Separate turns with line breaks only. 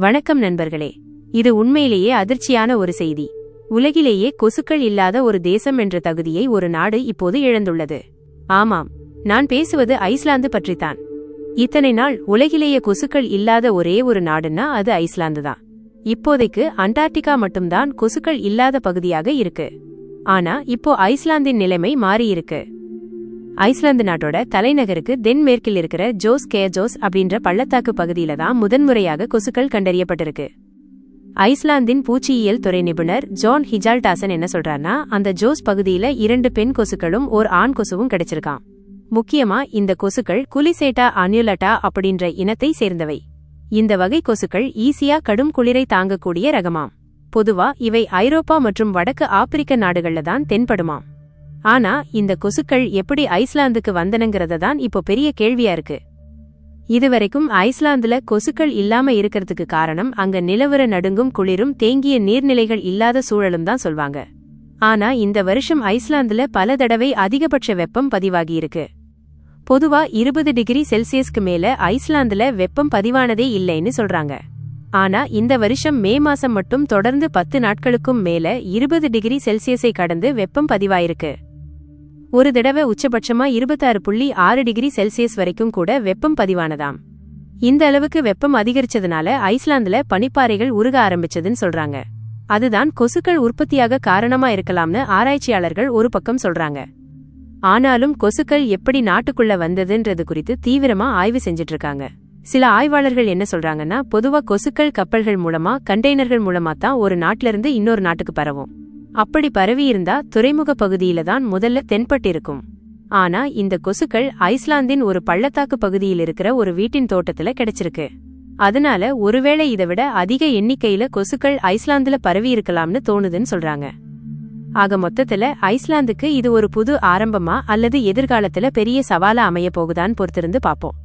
வணக்கம் நண்பர்களே. இது உண்மையிலேயே அதிர்ச்சியான ஒரு செய்தி. உலகிலேயே கொசுக்கள் இல்லாத ஒரு தேசம் என்ற தகுதியை ஒரு நாடு இப்போது இழந்துள்ளது. ஆமாம் நான் பேசுவது ஐஸ்லாந்து பற்றித்தான். இத்தனை நாள் உலகிலேயே கொசுக்கள் இல்லாத ஒரே ஒரு நாடுன்னா அது ஐஸ்லாந்து தான். இப்போதைக்கு அண்டார்டிகா மட்டும்தான் கொசுக்கள் இல்லாத பகுதியாக இருக்கு. ஆனா இப்போ ஐஸ்லாந்தின் நிலைமை மாறியிருக்கு. ஐஸ்லாந்து நாட்டோட தலைநகருக்கு தென்மேற்கில் இருக்கிற ஜோஸ் கேஜோஸ் அப்படின்ற பள்ளத்தாக்கு பகுதியில தான் முதன்முறையாக கொசுக்கள் கண்டறியப்பட்டிருக்கு. ஐஸ்லாந்தின் பூச்சியியல் துறை நிபுணர் ஜான் ஹிஜால்டாசன் என்ன சொல்றாருன்னா அந்த ஜோஸ் பகுதியில இரண்டு பெண் கொசுக்களும் ஒரு ஆண் கொசுவும் கிடைச்சிருக்கான் முக்கியமா இந்த கொசுக்கள் குலிசேட்டா அன்யுலட்டா அப்படின்ற இனத்தை சேர்ந்தவை. இந்த வகை கொசுக்கள் ஈஸியா கடும் குளிரை தாங்கக்கூடிய ரகமாம். பொதுவா இவை ஐரோப்பா மற்றும் வடக்கு ஆப்பிரிக்க நாடுகள்ல தான் தென்படுமாம். ஆனா இந்த கொசுக்கள் எப்படி ஐஸ்லாந்துக்கு வந்தனங்கிறத தான் இப்போ பெரிய கேள்வியா இருக்கு. இதுவரைக்கும் ஐஸ்லாந்துல கொசுக்கள் இல்லாம இருக்கிறதுக்கு காரணம் அங்க நிலவர நடுங்கும் குளிரும் தேங்கிய நீர்நிலைகள் இல்லாத சூழலும் தான் சொல்வாங்க. ஆனா இந்த வருஷம் ஐஸ்லாந்துல பல தடவை அதிகபட்ச வெப்பம் பதிவாகியிருக்கு பொதுவா இருபது டிகிரி செல்சியஸ்க்கு மேல ஐஸ்லாந்துல வெப்பம் பதிவானதே இல்லைன்னு சொல்றாங்க. ஆனா இந்த வருஷம் மே மாசம் மட்டும் தொடர்ந்து பத்து நாட்களுக்கும் மேல இருபது டிகிரி செல்சியஸை கடந்து வெப்பம் பதிவாயிருக்கு. ஒரு தடவை உச்சபட்சமா இருபத்தாறு புள்ளி ஆறு டிகிரி செல்சியஸ் வரைக்கும் கூட வெப்பம் பதிவானதாம். இந்த அளவுக்கு வெப்பம் அதிகரிச்சதுனால ஐஸ்லாந்துல பனிப்பாறைகள் உருக ஆரம்பிச்சதுன்னு சொல்றாங்க. அதுதான் கொசுக்கள் உற்பத்தியாக காரணமா இருக்கலாம்னு ஆராய்ச்சியாளர்கள் ஒரு பக்கம் சொல்றாங்க. ஆனாலும் கொசுக்கள் எப்படி நாட்டுக்குள்ள வந்ததுன்றது குறித்து தீவிரமா ஆய்வு செஞ்சிட்டு இருக்காங்க சில ஆய்வாளர்கள் என்ன சொல்றாங்கன்னா பொதுவா கொசுக்கள் கப்பல்கள் மூலமா கண்டெய்னர்கள் மூலமா தான் ஒரு நாட்டிலிருந்து இன்னொரு நாட்டுக்கு பரவும். அப்படி பரவியிருந்தா துறைமுக பகுதியில தான் முதல்ல தென்பட்டிருக்கும். ஆனா இந்த கொசுக்கள் ஐஸ்லாந்தின் ஒரு பள்ளத்தாக்கு பகுதியில் இருக்கிற ஒரு வீட்டின் தோட்டத்துல கிடைச்சிருக்கு. அதனால ஒருவேளை இதை விட அதிக எண்ணிக்கையில கொசுக்கள் ஐஸ்லாந்துல பரவி இருக்கலாம்னு தோணுதுன்னு சொல்றாங்க. ஆக மொத்தத்துல ஐஸ்லாந்துக்கு இது ஒரு புது ஆரம்பமா அல்லது எதிர்காலத்துல பெரிய சவாலா அமைய போகுதான்னு பொறுத்திருந்து பாப்போம்.